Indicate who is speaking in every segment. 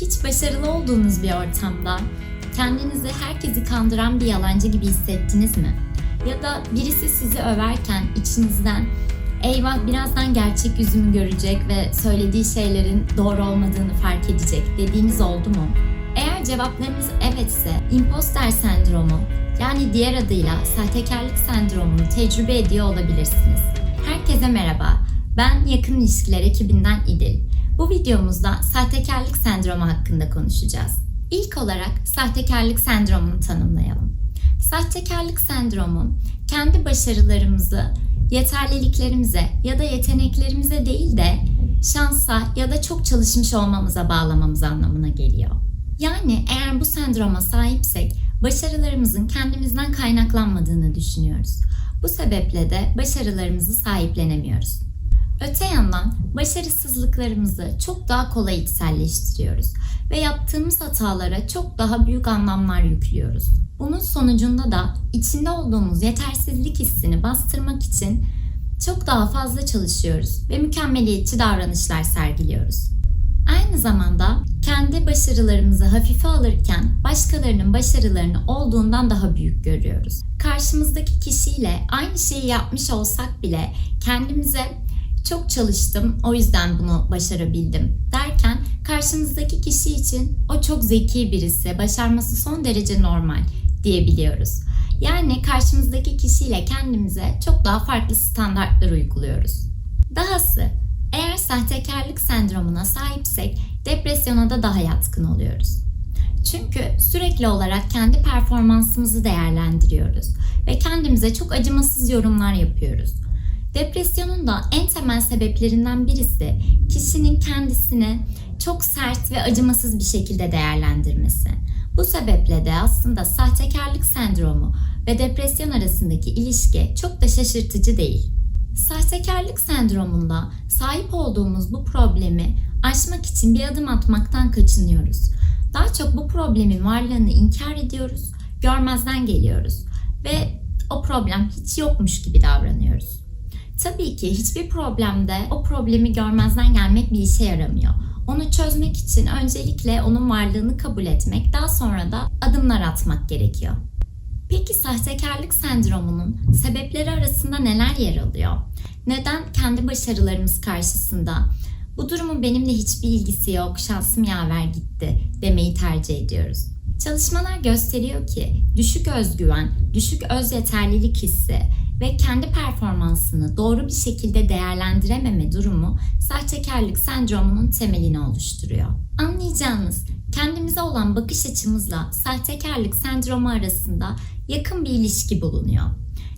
Speaker 1: Hiç başarılı olduğunuz bir ortamda kendinizi herkesi kandıran bir yalancı gibi hissettiniz mi? Ya da birisi sizi överken içinizden eyvah birazdan gerçek yüzümü görecek ve söylediği şeylerin doğru olmadığını fark edecek dediğiniz oldu mu? Eğer cevaplarınız evetse imposter sendromu yani diğer adıyla sahtekarlık sendromunu tecrübe ediyor olabilirsiniz. Herkese merhaba. Ben Yakın İlişkiler ekibinden İdil. Bu videomuzda sahtekarlık sendromu hakkında konuşacağız. İlk olarak sahtekarlık sendromunu tanımlayalım. Sahtekarlık sendromu kendi başarılarımızı yeterliliklerimize ya da yeteneklerimize değil de şansa ya da çok çalışmış olmamıza bağlamamız anlamına geliyor. Yani eğer bu sendroma sahipsek başarılarımızın kendimizden kaynaklanmadığını düşünüyoruz. Bu sebeple de başarılarımızı sahiplenemiyoruz. Öte yandan başarısızlıklarımızı çok daha kolay içselleştiriyoruz ve yaptığımız hatalara çok daha büyük anlamlar yüklüyoruz. Bunun sonucunda da içinde olduğumuz yetersizlik hissini bastırmak için çok daha fazla çalışıyoruz ve mükemmeliyetçi davranışlar sergiliyoruz. Aynı zamanda kendi başarılarımızı hafife alırken başkalarının başarılarını olduğundan daha büyük görüyoruz. Karşımızdaki kişiyle aynı şeyi yapmış olsak bile kendimize çok çalıştım o yüzden bunu başarabildim derken karşımızdaki kişi için o çok zeki birisi, başarması son derece normal diyebiliyoruz. Yani karşımızdaki kişiyle kendimize çok daha farklı standartlar uyguluyoruz. Dahası eğer sahtekarlık sendromuna sahipsek depresyona da daha yatkın oluyoruz. Çünkü sürekli olarak kendi performansımızı değerlendiriyoruz ve kendimize çok acımasız yorumlar yapıyoruz. Depresyonun da en temel sebeplerinden birisi kişinin kendisini çok sert ve acımasız bir şekilde değerlendirmesi. Bu sebeple de aslında sahtekarlık sendromu ve depresyon arasındaki ilişki çok da şaşırtıcı değil. Sahtekarlık sendromunda sahip olduğumuz bu problemi aşmak için bir adım atmaktan kaçınıyoruz. Daha çok bu problemin varlığını inkar ediyoruz, görmezden geliyoruz ve o problem hiç yokmuş gibi davranıyoruz. Tabii ki hiçbir problemde o problemi görmezden gelmek bir işe yaramıyor. Onu çözmek için öncelikle onun varlığını kabul etmek, daha sonra da adımlar atmak gerekiyor. Peki sahtekarlık sendromunun sebepleri arasında neler yer alıyor? Neden kendi başarılarımız karşısında bu durumun benimle hiçbir ilgisi yok, şansım yaver gitti demeyi tercih ediyoruz? Çalışmalar gösteriyor ki düşük özgüven, düşük öz yeterlilik hissi ve kendi performansını doğru bir şekilde değerlendirememe durumu sahtekarlık sendromunun temelini oluşturuyor. Anlayacağınız kendimize olan bakış açımızla sahtekarlık sendromu arasında yakın bir ilişki bulunuyor.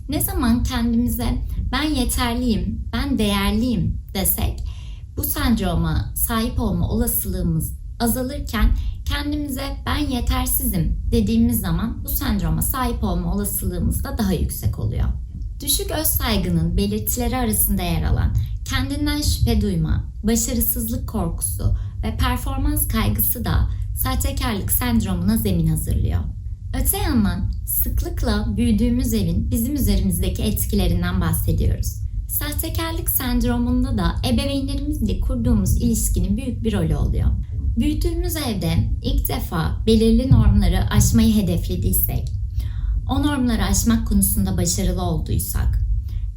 Speaker 1: Ne zaman kendimize ben yeterliyim, ben değerliyim desek bu sendroma sahip olma olasılığımız azalırken kendimize ben yetersizim dediğimiz zaman bu sendroma sahip olma olasılığımız da daha yüksek oluyor. Düşük öz saygının belirtileri arasında yer alan kendinden şüphe duyma, başarısızlık korkusu ve performans kaygısı da sahtekarlık sendromuna zemin hazırlıyor. Öte yandan sıklıkla büyüdüğümüz evin bizim üzerimizdeki etkilerinden bahsediyoruz. Sahtekarlık sendromunda da ebeveynlerimizle kurduğumuz ilişkinin büyük bir rolü oluyor. Büyüdüğümüz evde ilk defa belirli normları aşmayı hedeflediysek, o normları aşmak konusunda başarılı olduysak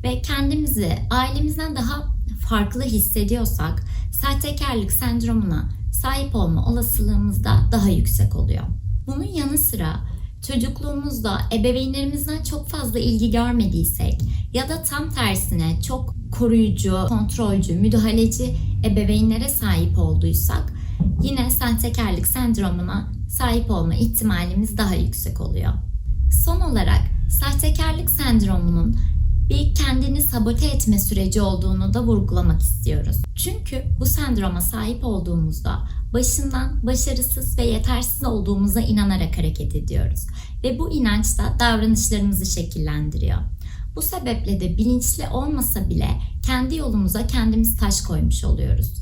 Speaker 1: ve kendimizi ailemizden daha farklı hissediyorsak sahtekarlık sendromuna sahip olma olasılığımız da daha yüksek oluyor. Bunun yanı sıra çocukluğumuzda ebeveynlerimizden çok fazla ilgi görmediysek ya da tam tersine çok koruyucu, kontrolcü, müdahaleci ebeveynlere sahip olduysak yine sahtekarlık sendromuna sahip olma ihtimalimiz daha yüksek oluyor. Son olarak sahtekarlık sendromunun bir kendini sabote etme süreci olduğunu da vurgulamak istiyoruz. Çünkü bu sendroma sahip olduğumuzda başından başarısız ve yetersiz olduğumuza inanarak hareket ediyoruz ve bu inanç da davranışlarımızı şekillendiriyor. Bu sebeple de bilinçli olmasa bile kendi yolumuza kendimiz taş koymuş oluyoruz.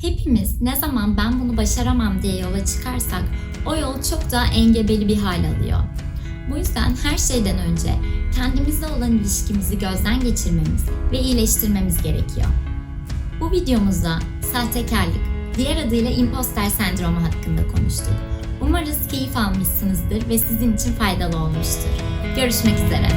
Speaker 1: Hepimiz ne zaman ben bunu başaramam diye yola çıkarsak o yol çok daha engebeli bir hal alıyor. Bu yüzden her şeyden önce kendimizle olan ilişkimizi gözden geçirmemiz ve iyileştirmemiz gerekiyor. Bu videomuzda sahtekarlık, diğer adıyla imposter sendromu hakkında konuştuk. Umarız keyif almışsınızdır ve sizin için faydalı olmuştur. Görüşmek üzere.